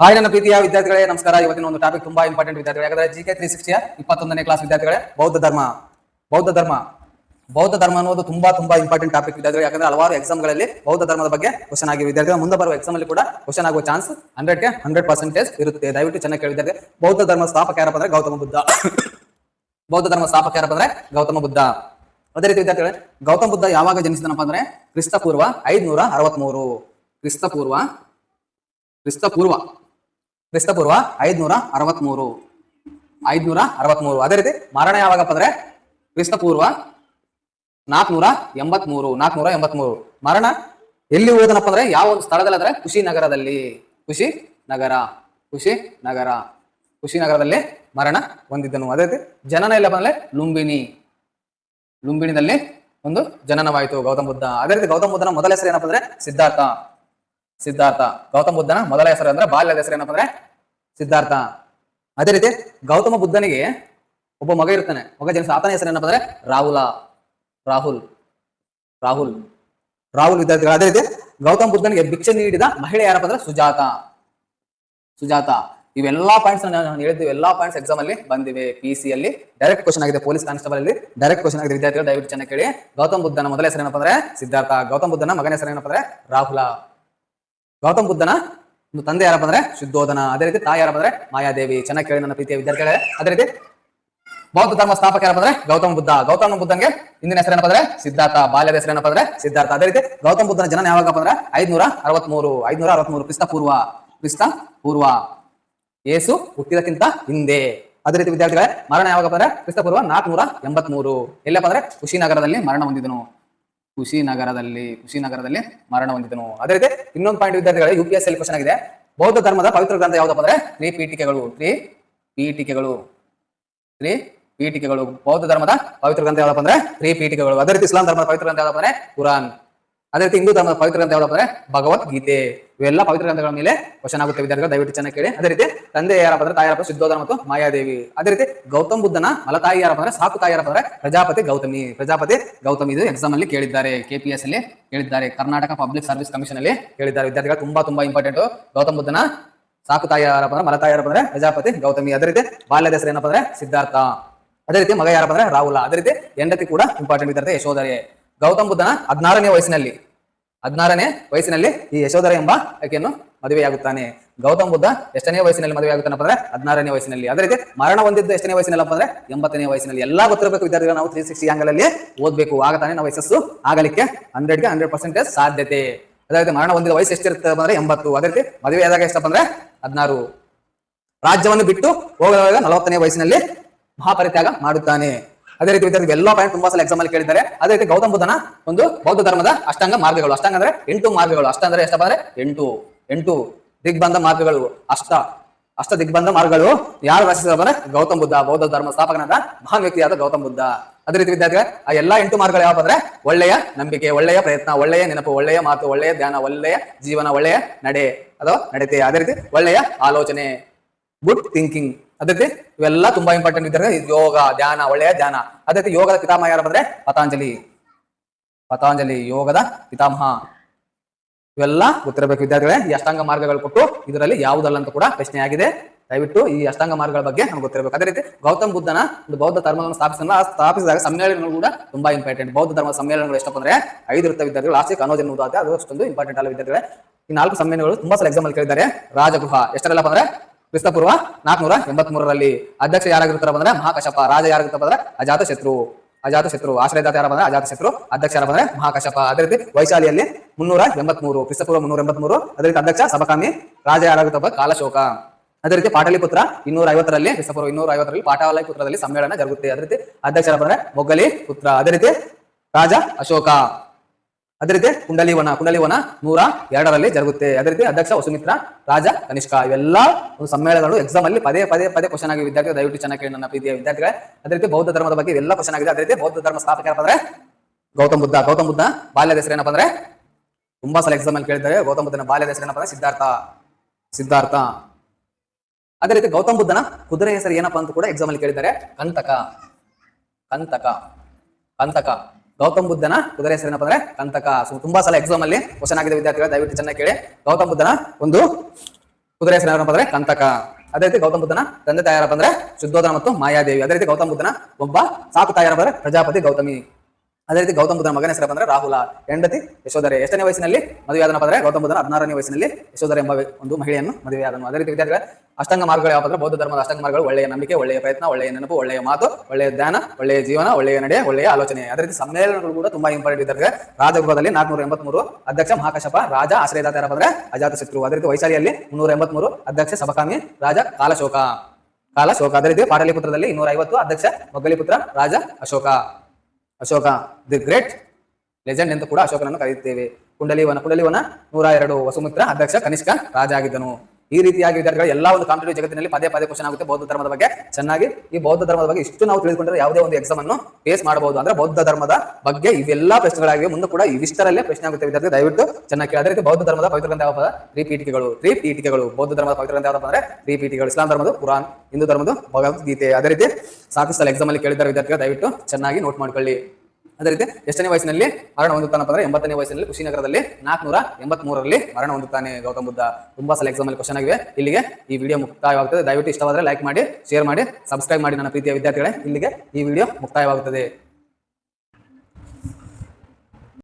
Hi ನನ್ನ ಪ್ರೀತಿಯ ವಿದ್ಯಾರ್ಥಿಗಳೇ, ನಮಸ್ಕಾರ. ಇವತ್ತಿನ ಒಂದು ಟಾಪಿಕ್ ತುಂಬಾ ಇಂಪಾರ್ಟೆಂಟ್ ವಿದ್ಯಾರ್ಥಿಗಳು, ಯಾಕಂದ್ರೆ ಜಿ ಕೆ ತ್ರೀ ಸಿಕ್ಸ್ಟಿಯ ಇಪ್ಪತ್ತೊಂದನೇ ಕ್ಲಾಸ್ ವಿದ್ಯಾರ್ಥಿಗಳೇ, ಬೌದ್ಧ ಧರ್ಮ. ಬೌದ್ಧ ಧರ್ಮ. ಬೌದ್ಧ ಧರ್ಮ ಅನ್ನೋದು ತುಂಬಾ ತುಂಬಾ ಇಂಪಾರ್ಟೆಂಟ್ ಟಾಪಿಕ್ ವಿದ್ಯಾರ್ಥಿಗಳು, ಯಾಕಂದ್ರೆ ಹಲವಾರು ಎಕ್ಸಾಮ್ಗಳಲ್ಲಿ ಬೌದ್ಧ ಧರ್ಮದ ಬಗ್ಗೆ ಕ್ವಶನ್ ಆಗಿ ವಿದ್ಯಾರ್ಥಿಗಳು ಮುಂದೆ ಬರುವ ಎಕ್ಸಾಮ್ ಅಲ್ಲಿ ಕೂಡ ಕ್ವಶನ್ ಆಗುವ ಚಾನ್ಸ್ ಹಂಡ್ರೆಡ್ಗೆ ಹಂಡ್ರೆಡ್ ಪರ್ಸೆಂಟೇಜ್ ಇರುತ್ತೆ. ದಯವಿಟ್ಟು ಚೆನ್ನಾಗಿ ಕೇಳಿದ್ದಾರೆ ಬೌದ್ಧ ಧರ್ಮ ಸ್ಥಾಪಕ ಯಾರಪ್ಪ ಅಂದ್ರೆ ಗೌತಮ ಬುದ್ಧ. ಬೌದ್ಧ ಧರ್ಮ ಸ್ಥಾಪಕ ಯಾರಪ್ಪ ಅಂದ್ರೆ ಗೌತಮ ಬುದ್ಧ. ಅದೇ ರೀತಿ ವಿದ್ಯಾರ್ಥಿಗಳೇ, ಗೌತಮ ಬುದ್ಧ ಯಾವಾಗ ಜನಿಸಿದನಪ್ಪ ಅಂದ್ರೆ ಕ್ರಿಸ್ತ ಪೂರ್ವ ಐದ್ನೂರ ಅರವತ್ಮೂರು. ಕ್ರಿಸ್ತ ಪೂರ್ವ ಕ್ರಿಸ್ತ ಪೂರ್ವ ಕ್ರಿಸ್ತ ಪೂರ್ವ ಐದ್ನೂರ ಅರವತ್ಮೂರು. ಐದ್ನೂರ ಅರವತ್ಮೂರು. ಅದೇ ರೀತಿ ಮರಣ ಯಾವಾಗಪ್ಪ ಅಂದ್ರೆ? ಕ್ರಿಸ್ತಪೂರ್ವ ಪೂರ್ವ ನಾಲ್ಕನೂರ ಎಂಬತ್ಮೂರು ನಾಲ್ಕನೂರ ಎಂಬತ್ಮೂರು. ಮರಣ ಎಲ್ಲಿ ಹೋದನಪ್ಪ ಅಂದ್ರೆ ಯಾವ ಒಂದು ಸ್ಥಳದಲ್ಲಿ ಅಂದ್ರೆ? ಕುಶಿನಗರದಲ್ಲಿ ಖುಷಿ ನಗರ ಖುಷಿ ನಗರ. ಕುಶಿನಗರದಲ್ಲಿ ಮರಣ ಹೊಂದಿದ್ದನು. ಅದೇ ರೀತಿ ಜನನ ಎಲ್ಲಪ್ಪ ಅಂದ್ರೆ? ಲುಂಬಿನಿ. ಲುಂಬಿನಿದಲ್ಲಿ ಒಂದು ಜನನವಾಯಿತು ಗೌತಮ ಬುದ್ಧ. ಅದೇ ರೀತಿ ಗೌತಮ ಬುದ್ಧನ ಮೊದಲ ಹೆಸರು ಏನಪ್ಪ ಅಂದ್ರೆ? ಸಿದ್ಧಾರ್ಥ. ಸಿದ್ಧಾರ್ಥ. ಗೌತಮ ಬುದ್ಧನ ಮೊದಲ ಹೆಸರು ಅಂದ್ರೆ ಬಾಲ್ಯದ ಹೆಸರು ಏನಪ್ಪ ಅಂದ್ರೆ ಸಿದ್ಧಾರ್ಥ. ಅದೇ ರೀತಿ ಗೌತಮ ಬುದ್ಧನಿಗೆ ಒಬ್ಬ ಮಗ ಇರ್ತಾನೆ. ಮಗ ಜನ ಆತನ ಹೆಸರು ಏನಪ್ಪ ಅಂದ್ರೆ ರಾಹುಲ. ರಾಹುಲ್. ರಾಹುಲ್. ರಾಹುಲ್ ವಿದ್ಯಾರ್ಥಿಗಳು. ಅದೇ ರೀತಿ ಗೌತಮ ಬುದ್ಧನಿಗೆ ಭಿಕ್ಷೆ ನೀಡಿದ ಮಹಿಳೆ ಯಾರಪ್ಪ ಅಂದ್ರೆ ಸುಜಾತ. ಸುಜಾತ. ಇವೆಲ್ಲಾ ಪಾಯಿಂಟ್ಸ್ ನಾನು ಹೇಳಿದ್ದು ಎಲ್ಲಾ ಪಾಯಿಂಟ್ಸ್ ಎಕ್ಸಾಮ್ ಅಲ್ಲಿ ಬಂದಿವೆ. ಪಿ ಸಿ ಅಲ್ಲಿ ಡೈರೆಕ್ಟ್ ಕ್ವಶನ್ ಆಗಿದೆ ಪೊಲೀಸ್ ಕಾನ್ಸ್ಟೇಬಲ್ ಅಲ್ಲಿ ಡೈರೆಕ್ಟ್ ಕ್ವಶನ್ ಆಗಿದೆ. ವಿದ್ಯಾರ್ಥಿಗಳು ದಯವಿಟ್ಟು ಚೆನ್ನಾಗಿ ಕೇಳಿ. ಗೌತಮ ಬುದ್ಧನ ಮೊದಲ ಹೆಸರು ಏನಪ್ಪ ಅಂದ್ರೆ ಸಿದ್ಧಾರ್ಥ. ಗೌತಮ ಬುದ್ಧನ ಮಗನ ಹೆಸರು ಏನಪ್ಪ ಅಂದ್ರೆ ರಾಹುಲ. ಗೌತಮ ಬುದ್ಧನ ಒಂದು ತಂದೆ ಯಾರಪ್ಪ ಅಂದ್ರೆ ಶುದ್ಧೋಧನ ಅದೇ ರೀತಿ ತಾಯಿ ಯಾರಪ್ಪ ಅಂದ್ರೆ ಮಾಯಾದೇವಿ. ಚೆನ್ನಾಗಿ ಕೇಳಿ ನನ್ನ ಪ್ರೀತಿಯ ವಿದ್ಯಾರ್ಥಿಗಳೇ. ಅದೇ ರೀತಿ ಬೌದ್ಧ ಧರ್ಮ ಸ್ಥಾಪಕ ಯಾರಪ್ಪ ಅಂದ್ರೆ ಗೌತಮ ಬುದ್ಧ. ಗೌತಮ ಬುದ್ಧಂಗೆ ಹಿಂದಿನ ಹೆಸರು ಏನಪ್ಪ ಅಂದ್ರೆ ಸಿದ್ಧಾರ್ಥ, ಬಾಲ್ಯದ ಹೆಸರು ಏನಪ್ಪ ಅಂದ್ರೆ ಸಿದ್ಧಾರ್ಥ. ಅದೇ ರೀತಿ ಗೌತಮ ಬುದ್ಧನ ಜನ ಯಾವಾಗಪ್ಪ ಅಂದ್ರೆ ಐದ್ನೂರ ಅರವತ್ಮೂರು ಐದ್ನೂರ ಅರವತ್ಮೂರು ಕ್ರಿಸ್ತ ಪೂರ್ವ ಕ್ರಿಸ್ತ ಪೂರ್ವ, ಏಸು ಹುಟ್ಟಿದಕ್ಕಿಂತ ಹಿಂದೆ. ಅದೇ ರೀತಿ ವಿದ್ಯಾರ್ಥಿಗಳೇ, ಮರಣ ಯಾವಾಗಪ್ಪ ಅಂದ್ರೆ ಕ್ರಿಸ್ತ ಪೂರ್ವ ನಾಲ್ಕನೂರ ಎಂಬತ್ಮೂರು. ಎಲ್ಲಪ್ಪ ಅಂದ್ರೆ ಕುಶಿನಗರದಲ್ಲಿ ಮರಣ ಹೊಂದಿದನು. ಕುಶಿನಗರದಲ್ಲಿ ಕುಶಿನಗರದಲ್ಲಿ ಮರಣ ಹೊಂದಿದನು. ಅದೇ ರೀತಿ ಇನ್ನೊಂದು ಪಾಯಿಂಟ್ ವಿದ್ಯಾರ್ಥಿಗಳೇ ಯು ಪಿ ಎಸ್ ಕ್ವಶನ್ ಆಗಿದೆ. ಬೌದ್ಧ ಧರ್ಮದ ಪವಿತ್ರ ಗ್ರಂಥ ಯಾವ್ದಪ್ಪ ಅಂದ್ರೆ ತ್ರೀ ಪೀಠಿಕೆಗಳು ತ್ರೀ ಪೀಠಿಕೆಗಳು ತ್ರೀ ಪೀಠಿಕೆಗಳು ಬೌದ್ಧ ಧರ್ಮದ ಪವಿತ್ರ ಗ್ರಂಥ ಯಾವ್ದಪ್ಪ ಅಂದ್ರೆ ತ್ರೀ ಪೀಠಿಕೆಗಳು ಅದೇ ರೀತಿ ಇಸ್ಲಾಂ ಧರ್ಮದ ಪವಿತ್ರ ಗ್ರಂಥ ಯಾವ್ದಪ್ಪ ಅಂದ್ರೆ ಕುರಾನ್. ಅದೇ ರೀತಿ ಹಿಂದೂ ಧರ್ಮದ ಪವಿತ್ರ ಗ್ರಂಥ ಯಾವ್ದಪ್ಪ ಭಗವದ್ಗೀತೆ ಇವೆಲ್ಲ ಪವಿತ್ರ ಗ್ರಂಥಗಳ ಮೇಲೆ ಕ್ವಶನ್ ಆಗುತ್ತೆ ವಿದ್ಯಾರ್ಥಿಗಳು, ದಯವಿಟ್ಟು ಚೆನ್ನಾಗಿ ಕೇಳಿ. ಅದೇ ರೀತಿ ತಂದೆ ಯಾರಪ್ಪ ಅಂದ್ರೆ ತಾಯಿ ಯಾರಪ್ಪ ಸಿದ್ಧೋಧನ ಮತ್ತು ಮಾಯಾದೇವಿ. ಅದೇ ರೀತಿ ಗೌತಮ ಬುದ್ಧನ ಮಲತಾಯಿ ಯಾರಪ್ಪ ಅಂದ್ರೆ ಸಾಕು ತಾಯಿ ಯಾರಪ್ಪ ಅಂದ್ರೆ ಪ್ರಜಾಪತಿ ಗೌತಮಿ. ಪ್ರಜಾಪತಿ ಗೌತಮಿ ಇದು ಎಕ್ಸಾಮ್ ಅಲ್ಲಿ ಕೇಳಿದ್ದಾರೆ ಕೆಪಿಎಸ್ ಅಲ್ಲಿ ಕೇಳಿದ್ದಾರೆ ಕರ್ನಾಟಕ ಪಬ್ಲಿಕ್ ಸರ್ವಿಸ್ ಕಮಿಷನ್ ಅಲ್ಲಿ ಕೇಳಿದ್ದಾರೆ ವಿದ್ಯಾರ್ಥಿಗಳು ತುಂಬಾ ತುಂಬಾ ಇಂಪಾರ್ಟೆಂಟ್ ಗೌತಮ ಬುದ್ಧನ ಸಾಕು ತಾಯಿ ಯಾರಪ್ಪ ಅಂದ್ರೆ ಮಲತಾಯಿ ಯಾರಪ್ಪ ಅಂದ್ರೆ ಪ್ರಜಾಪತಿ ಗೌತಮಿ. ಅದೇ ರೀತಿ ಬಾಲ್ಯದ ಹೆಸರು ಏನಪ್ಪ ಅಂದ್ರೆ ಸಿದ್ಧಾರ್ಥ. ಅದೇ ರೀತಿ ಮಗ ಯಾರಪ್ಪ ಅಂದ್ರೆ ರಾಹುಲ. ಅದೇ ರೀತಿ ಹೆಂಡತಿ ಕೂಡ ಇಂಪಾರ್ಟೆಂಟ್ ಇದ್ದಾರೆ ಯಶೋಧರೆ. ಗೌತಮ ಬುದ್ಧನ ಹದಿನಾರನೇ ವಯಸ್ಸಿನಲ್ಲಿ ಹದಿನಾರನೇ ವಯಸ್ಸಿನಲ್ಲಿ ಈ ಯಶೋಧರ ಎಂಬ ಆಕೆಯನ್ನು ಮದುವೆಯಾಗುತ್ತಾನೆ. ಗೌತಮ ಬುದ್ಧ ಎಷ್ಟನೇ ವಯಸ್ಸಿನಲ್ಲಿ ಮದುವೆ ಆಗುತ್ತಾನಪ್ಪ ಅಂದ್ರೆ ಹದಿನಾರನೇ ವಯಸ್ಸಿನಲ್ಲಿ. ಅದೇ ರೀತಿ ಮರಣ ಹೊಂದಿದ್ದು ಎಷ್ಟನೇ ವಯಸ್ಸಿನಲ್ಲಪ್ಪ ಅಂದ್ರೆ ಎಂಬತ್ತನೇ ವಯಸ್ಸಿನಲ್ಲಿ. ಎಲ್ಲಾ ಗೊತ್ತಿರಬೇಕು ವಿದ್ಯಾರ್ಥಿಗಳು, ನಾವು ತ್ರೀ ಸಿಕ್ಸ್ಟಿ ಆಂಗಲ್ ಅಲ್ಲಿ ಓದ್ಬೇಕು. ಆಗ ತಾನೇ ನಾವು ಯಶಸ್ಸು ಆಗಲಿಕ್ಕೆ ಹಂಡ್ರೆಡ್ಗೆ ಹಂಡ್ರೆಡ್ ಪರ್ಸೆಂಟೇಜ್ ಸಾಧ್ಯತೆ. ಅದೇ ರೀತಿ ಮರಣ ಹೊಂದಿದ ವಯಸ್ಸು ಎಷ್ಟಿರುತ್ತೆ ಅಂದ್ರೆ ಎಂಬತ್ತು. ಅದೇ ರೀತಿ ಮದುವೆ ಆದಾಗ ಎಷ್ಟಪ್ಪ ಅಂದ್ರೆ ಹದಿನಾರು. ರಾಜ್ಯವನ್ನು ಬಿಟ್ಟು ಹೋಗುವಾಗ ನಲವತ್ತನೇ ವಯಸ್ಸಿನಲ್ಲಿ ಮಹಾಪರಿತ್ಯಾಗ ಮಾಡುತ್ತಾನೆ. ಅದೇ ರೀತಿ ವಿದ್ಯಾರ್ಥಿ ಎಲ್ಲ ಪಾಯಿಂಟ್ ತುಂಬಾ ಸಲ ಎಕ್ಸಾಮ್ ಅಲ್ಲಿ ಕೇಳಿದ್ದಾರೆ. ಅದೇ ರೀತಿ ಗೌತಮ ಬುದ್ಧನ ಒಂದು ಬೌದ್ಧ ಧರ್ಮದ ಅಷ್ಟಾಂಗ ಮಾರ್ಗಗಳು. ಅಷ್ಟಾಂಗ ಅಂದ್ರೆ ಎಂಟು ಮಾರ್ಗಗಳು. ಅಷ್ಟ ಅಂದ್ರೆ ಎಷ್ಟಪ್ಪ ಅಂದ್ರೆ ಎಂಟು ಎಂಟು ದಿಗ್ಬಂಧ ಮಾರ್ಗಗಳು. ಅಷ್ಟ ಅಷ್ಟ ದಿಗ್ಬಂಧ ಮಾರ್ಗಗಳು. ಯಾರು ರಚಿಸಿದ್ರೆ ಗೌತಮ ಬುದ್ಧ, ಬೌದ್ಧ ಧರ್ಮ ಸ್ಥಾಪಕನಾದ ಮಹಾನ್ ವ್ಯಕ್ತಿಯಾದ ಗೌತಮ ಬುದ್ಧ. ಅದೇ ರೀತಿ ವಿದ್ಯಾರ್ಥಿಗಳ, ಆ ಎಲ್ಲಾ ಎಂಟು ಮಾರ್ಗಗಳು ಯಾವಪ್ಪ ಅಂದ್ರೆ ಒಳ್ಳೆಯ ನಂಬಿಕೆ, ಒಳ್ಳೆಯ ಪ್ರಯತ್ನ, ಒಳ್ಳೆಯ ನೆನಪು, ಒಳ್ಳೆಯ ಮಾತು, ಒಳ್ಳೆಯ ಧ್ಯಾನ, ಒಳ್ಳೆಯ ಜೀವನ, ಒಳ್ಳೆಯ ನಡೆ ಅಥವಾ ನಡತೆ. ಅದೇ ರೀತಿ ಒಳ್ಳೆಯ ಆಲೋಚನೆ ಗುಡ್ ಥಿಂಕಿಂಗ್ ಅದೇ ರೀತಿ ಇವೆಲ್ಲ ತುಂಬಾ ಇಂಪಾರ್ಟೆಂಟ್ ಇದ್ದಾರೆ ಯೋಗ, ಧ್ಯಾನ, ಒಳ್ಳೆಯ ಧ್ಯಾನ. ಅದೇ ರೀತಿ ಯೋಗದ ಪಿತಾಮಹ ಯಾರು ಬಂದ್ರೆ? ಪತಾಂಜಲಿ. ಪತಾಂಜಲಿ, ಯೋಗದ ಪಿತಾಮಹ. ಇವೆಲ್ಲ ಗೊತ್ತಿರಬೇಕು ವಿದ್ಯಾರ್ಥಿಗಳೇ, ಈ ಅಷ್ಟಾಂಗ ಮಾರ್ಗಗಳು ಕೊಟ್ಟು ಇದರಲ್ಲಿ ಯಾವುದಲ್ಲ ಅಂತ ಕೂಡ ಪ್ರಶ್ನೆಯಾಗಿದೆ ದಯವಿಟ್ಟು ಈ ಅಷ್ಟಾಂಗ ಮಾರ್ಗಗಳ ಬಗ್ಗೆ ನಮ್ಗೆ ಗೊತ್ತಿರಬೇಕು. ಅದೇ ರೀತಿ ಗೌತಮ ಬುದ್ಧನ ಒಂದು ಬೌದ್ಧ ಧರ್ಮವನ್ನು ಸ್ಥಾಪಿಸಿದ ಸ್ಥಾಪಿಸಿದಾಗ ಸಮ್ಮೇಳನಗಳು ಕೂಡ ತುಂಬಾ ಇಂಪಾರ್ಟೆಂಟ್ ಬೌದ್ಧ ಧರ್ಮ ಸಮ್ಮೇಳನಗಳು ಎಷ್ಟಪ್ಪ ಅಂದ್ರೆ, ಐದು ಇರುತ್ತೆ ವಿದ್ಯಾರ್ಥಿಗಳು ಲಾಸ್ಟಿಗೆ ಅನೋಜ್ ಎನ್ನುವುದು ಅದು ಅಷ್ಟೊಂದು ಇಂಪಾರ್ಟೆಂಟ್ ಅಲ್ಲ ವಿದ್ಯಾರ್ಥಿಗಳೇ. ಈ ನಾಲ್ಕು ಸಮ್ಮೇಳನಗಳು ತುಂಬಾ ಸಲ ಎಕ್ಸಾಮ್ ಅಲ್ಲಿ ಕೇಳಿದ್ದಾರೆ. ರಾಜಗೃಹ. ಎಷ್ಟರಲ್ಲಪ್ಪ ಅಂದ್ರೆ ಕ್ರಿಸ್ತಪೂರ್ವ ನಾಲ್ಕನೂರ ಎಂಬತ್ ಮೂರರಲ್ಲಿ ಅಧ್ಯಕ್ಷ ಯಾರಾಗಿರ್ತಾರ ಬಂದ್ರೆ ಮಹಾಕಶಪ ರಾಜ ಯಾರಾಗಿರ್ತಾರ ಬಂದ್ರೆ ಅಜಾತ ಶತ್ರು ಅಜಾತ ಶತ್ರು ಆಶ್ರಯದಾತ ಯಾರ ಬಂದ್ರೆ ಅಜಾತ ಶತ್ರು, ಅಧ್ಯಕ್ಷ ಯಾರ ಬಂದ್ರೆ ಮಹಾಕಶಪ ಅದೇ ರೀತಿ ವೈಶಾಲಿಯಲ್ಲಿ ಮುನ್ನೂರ ಎಂಬತ್ಮೂರು, ಕ್ರಿಸ್ತಪೂರ್ವ ಮುನ್ನೂರ ಎಂಬತ್ಮೂರು, ಅದೇ ರೀತಿ ಅಧ್ಯಕ್ಷ ಸಭಕಾಮಿ ರಾಜ ಯಾರಾಗುತ್ತಪ್ಪ ಕಾಲಶೋಕ. ಅದೇ ರೀತಿ ಪಾಟಲಿಪುತ್ರ ಇನ್ನೂರ ಐವತ್ತರಲ್ಲಿ ಕ್ರಿಸ್ತಪೂರ್ವ ಇನ್ನೂರ ಐವತ್ತರಲ್ಲಿ ಪಾಟಲಿಪುತ್ರದಲ್ಲಿ ಸಮ್ಮೇಳನ ಜರುಗುತ್ತೆ. ಅದೇ ರೀತಿ ಅಧ್ಯಕ್ಷರ ಬಂದ್ರೆ ಮೊಗಲಿ ಪುತ್ರ, ಅದೇ ರೀತಿ ರಾಜ ಅಶೋಕ. ಅದೇ ರೀತಿ ಕುಂಡಲಿವನ ಕುಂಡಲಿವನ ನೂರ ಎರಡರಲ್ಲಿ ಜರುಗುತ್ತೆ. ಅದೇ ರೀತಿ ಅಧ್ಯಕ್ಷ ವಸುಮಿತ್ರ, ರಾಜ ಕನಿಷ್ಕ ಇವೆಲ್ಲ ಒಂದು ಸಮ್ಮೇಳನಗಳು ಎಕ್ಸಾಮ್ ಅಲ್ಲಿ ಪದೇ ಪದೇ ಪದೇ ಕ್ವಶನ್ ಆಗಿ ವಿದ್ಯಾರ್ಥಿ ದಯವಿಟ್ಟು ಚೆನ್ನಾಗಿ ಕೇಳಿ ನನ್ನ ಪ್ರೀತಿಯ ವಿದ್ಯಾರ್ಥಿಗಳೇ. ಅದೇ ರೀತಿ ಬೌದ್ಧ ಧರ್ಮದ ಬಗ್ಗೆ ಎಲ್ಲ ಕ್ವಶನ್ ಆಗಿದೆ. ಅದೇ ರೀತಿ ಬೌದ್ಧ ಧರ್ಮ ಸ್ಥಾಪಕ ಏನಪ್ಪ ಅಂದ್ರೆ ಗೌತಮ ಬುದ್ಧ. ಗೌತಮ ಬುದ್ಧ ಬಾಲ್ಯದ ಹೆಸರು ಏನಪ್ಪ ಅಂದ್ರೆ? ತುಂಬಾ ಸಲ ಎಕ್ಸಾಮ್ ಅಲ್ಲಿ ಕೇಳಿದ್ದಾರೆ. ಗೌತಮ ಬುದ್ಧನ ಬಾಲ್ಯದ ಹೆಸರು ಏನಪ್ಪ ಅಂದ್ರೆ? ಸಿದ್ಧಾರ್ಥ. ಸಿದ್ಧಾರ್ಥ. ಅದೇ ರೀತಿ ಗೌತಮ ಬುದ್ಧನ ಕುದುರೆ ಹೆಸರು ಏನಪ್ಪಾ ಅಂತ ಕೂಡ ಎಕ್ಸಾಮ್ ಅಲ್ಲಿ ಕೇಳಿದ್ದಾರೆ. ಕಂತಕ. ಕಂತಕ. ಕಂತಕ. ಗೌತಮ್ ಬುದ್ಧನ ಕುದುರೆ ಹೆಸರು ಏನಪ್ಪ ಅಂದ್ರೆ ಕಂತಕ. ತುಂಬಾ ಸಲ ಎಕ್ಸಾಮ್ ಅಲ್ಲಿ ಕ್ವಶನ್ ಆಗಿದೆ ವಿದ್ಯಾರ್ಥಿಗಳು, ದಯವಿಟ್ಟು ಚೆನ್ನಾಗಿ ಕೇಳಿ. ಗೌತಮ್ ಬುದ್ಧನ ಒಂದು ಕುದುರೆ ಹೆಸರು ಏನಪ್ಪ ಅಂದ್ರೆ ಕಂತಕ. ಅದೇ ರೀತಿ ಗೌತಮ ಬುದ್ಧನ ತಂದೆ ತಾಯಾರಪ್ಪ ಅಂದ್ರೆ ಶುದ್ಧೋಧನ ಮತ್ತು ಮಾಯಾದೇವಿ. ಅದೇ ರೀತಿ ಗೌತಮ ಬುದ್ಧನ ಒಬ್ಬ ಸಾಕು ತಾಯಾರಪ್ಪ ಅಂದ್ರೆ ಪ್ರಜಾಪತಿ ಗೌತಮಿ. ಅದೇ ರೀತಿ ಗೌತಮ ಬುದ್ಧನ ಮಗನ ಹೆಸರು ಬಂದ್ರೆ ರಾಹುಲ. ಹೆಂಡತಿ ಯಶೋಧರೆ. ಎಷ್ಟನೇ ವಯಸ್ಸಿನಲ್ಲಿ ಮದುವೆ ಆದನಪ್ಪ ಅಂದ್ರೆ ಗೌತಮ ಬುದ್ಧನ ಹದಿನಾರನೇ ವಯಸ್ಸಿನಲ್ಲಿ ಯಶೋಧರೆ ಎಂಬ ಒಂದು ಮಹಿಳೆಯನ್ನು ಮದುವೆ ಆದನು ಅದೇ ರೀತಿ ವಿದ್ಯಾರ್ಥಿಗಳ, ಅಷ್ಟಾಂಗ ಮಾರ್ಗಗಳು ಯಾವ ಬೌದ್ಧ ಧರ್ಮದ ಅಷ್ಟಾಂಗ ಮಾರ್ಗಗಳು. ಒಳ್ಳೆಯ ನಂಬಿಕೆ, ಒಳ್ಳೆಯ ಪ್ರಯತ್ನ, ಒಳ್ಳೆಯ ನೆನಪು, ಒಳ್ಳೆಯ ಮಾತು, ಒಳ್ಳೆಯ ಧ್ಯಾನ ಒಳ್ಳೆಯ ಜೀವನ, ಒಳ್ಳೆಯ ನಡೆ ಒಳ್ಳೆಯ ಆಲೋಚನೆ. ಅದೇ ರೀತಿ ಸಮ್ಮೇಳನಗಳು ಕೂಡ ತುಂಬಾ ಇಂಪಾರ್ಟೆಂಟ್ ಇದ್ದಾರೆ ರಾಜಗೃಹದಲ್ಲಿ ನಾಲ್ಕುನೂರ ಎಂಬತ್ಮೂರು ಅಧ್ಯಕ್ಷ ಮಹಾಕಶಪ ರಾಜ ಆಶ್ರಯದಾತ ಯಾರಪ್ಪ ಅಂದ್ರೆ ಅಜಾತ ಶತ್ರು. ಅದೇ ರೀತಿ ವೈಶಾಲಿಯಲ್ಲಿ ಮುನ್ನೂರ ಎಂಬತ್ಮೂರು ಅಧ್ಯಕ್ಷ ಸಭಕಾಮಿ ರಾಜ ಕಾಲಶೋಕ. ಕಾಲಶೋಕ. ಅದೇ ರೀತಿ ಪಾಟಲಿಪುತ್ರದಲ್ಲಿ ಇನ್ನೂರ ಐವತ್ತು ಅಧ್ಯಕ್ಷ ಮೊಗ್ಗಲಿಪುತ್ರ ರಾಜ Ashoka. Ashoka the great legend ಎಂದು ಕೂಡ ಅಶೋಕನನ್ನು ಕರೆಯುತ್ತೇವೆ. ಕುಂಡಲಿವನ ಕುಂಡಲಿವನ ನೂರ ಎರಡು ವಸುಮಿತ್ರ ಅಧ್ಯಕ್ಷ ಕನಿಷ್ಕ ರಾಜ ಆಗಿದ್ದನು ಈ ರೀತಿಯಾಗಿ ವಿದ್ಯಾರ್ಥಿಗಳು ಎಲ್ಲ ಒಂದು ಕಾಂಪಿಟೇಟಿವ್ ಜಗತ್ತಿನಲ್ಲಿ ಪದೇ ಪದೇ ಕ್ವಶನ್ ಆಗುತ್ತೆ ಬೌದ್ಧ ಧರ್ಮದ ಬಗ್ಗೆ. ಚೆನ್ನಾಗಿ ಈ ಬೌದ್ಧ ಧರ್ಮದ ಬಗ್ಗೆ ಇಷ್ಟು ನಾವು ತಿಳಿದುಕೊಂಡ್ರೆ ಯಾವುದೇ ಒಂದು ಎಕ್ಸಾಮ್ ಅನ್ನು ಫೇಸ್ ಮಾಡಬಹುದು. ಅಂದ್ರೆ ಬೌದ್ಧ ಧರ್ಮದ ಬಗ್ಗೆ ಇವೆಲ್ಲ ಪ್ರಶ್ನೆಗಳಾಗಿವೆ. ಮುಂದೆ ಕೂಡ ಇವಿಷ್ಟರಲ್ಲೇ ಪ್ರಶ್ನೆ ಆಗುತ್ತೆ ವಿದ್ಯಾರ್ಥಿ ದಯವಿಟ್ಟು ಚೆನ್ನಾಗಿ ಕೇಳಿದ್ರೆ ರೀತಿ ಬೌದ್ಧ ಧರ್ಮದ ಪವಿತ್ರ ಗ್ರಂಥ ಯಾವಪ್ಪ ತ್ರೀ ಪೀಠಿಕೆಗಳು. ತ್ರೀ ಬೌದ್ಧ ಧರ್ಮದ ಪವಿತ್ರ ಗ್ರಂಥ ಯಾವಪ್ಪ ಅಂದ್ರೆ? ತ್ರೀ ಇಸ್ಲಾಂ ಧರ್ಮದ, ಕುರಾನ್, ಹಿಂದೂ ಧರ್ಮದ, ಭಗವದ್ಗೀತೆ. ಅದೇ ರೀತಿ ಸಾಕಷ್ಟು ಎಕ್ಸಾಮ್ ಅಲ್ಲಿ ಕೇಳಿದ್ದಾರೆ ವಿದ್ಯಾರ್ಥಿಗಳು. ದಯವಿಟ್ಟು ಚೆನ್ನಾಗಿ ನೋಟ್ ಮಾಡ್ಕೊಳ್ಳಿ. ಅದೇ ರೀತಿ ಎಷ್ಟನೇ ವಯಸ್ಸಿನಲ್ಲಿ ಮರಣ ಹೊಂದುತ್ತಾನಪ್ಪ ಅಂದ್ರೆ ಎಂಬತ್ತನೇ ವಯಸ್ಸಿನಲ್ಲಿ ಕುಶಿನಗರದಲ್ಲಿ ನಾಲ್ಕುನೂರ ಎಂಬತ್ ಮೂರರಲ್ಲಿ ಮರಣ ಹೊಂದುತ್ತಾನೆ ಗೌತಮ ಬುದ್ಧ. ತುಂಬಾ ಸಲ ಎಕ್ಸಾಮ್ ಅಲ್ಲಿ ಕ್ವಶನ್ ಆಗಿವೆ. ಇಲ್ಲಿಗೆ ಈ ವಿಡಿಯೋ ಮುಕ್ತಾಯವಾಗುತ್ತದೆ. ದಯವಿಟ್ಟು ಇಷ್ಟವಾದರೆ ಲೈಕ್ ಮಾಡಿ ಶೇರ್ ಮಾಡಿ ಸಬ್ಸ್ಕ್ರೈಬ್ ಮಾಡಿ ನನ್ನ ಪ್ರೀತಿಯ ವಿದ್ಯಾರ್ಥಿಗಳೇ. ಇಲ್ಲಿಗೆ ಈ ವಿಡಿಯೋ ಮುಕ್ತಾಯವಾಗುತ್ತದೆ.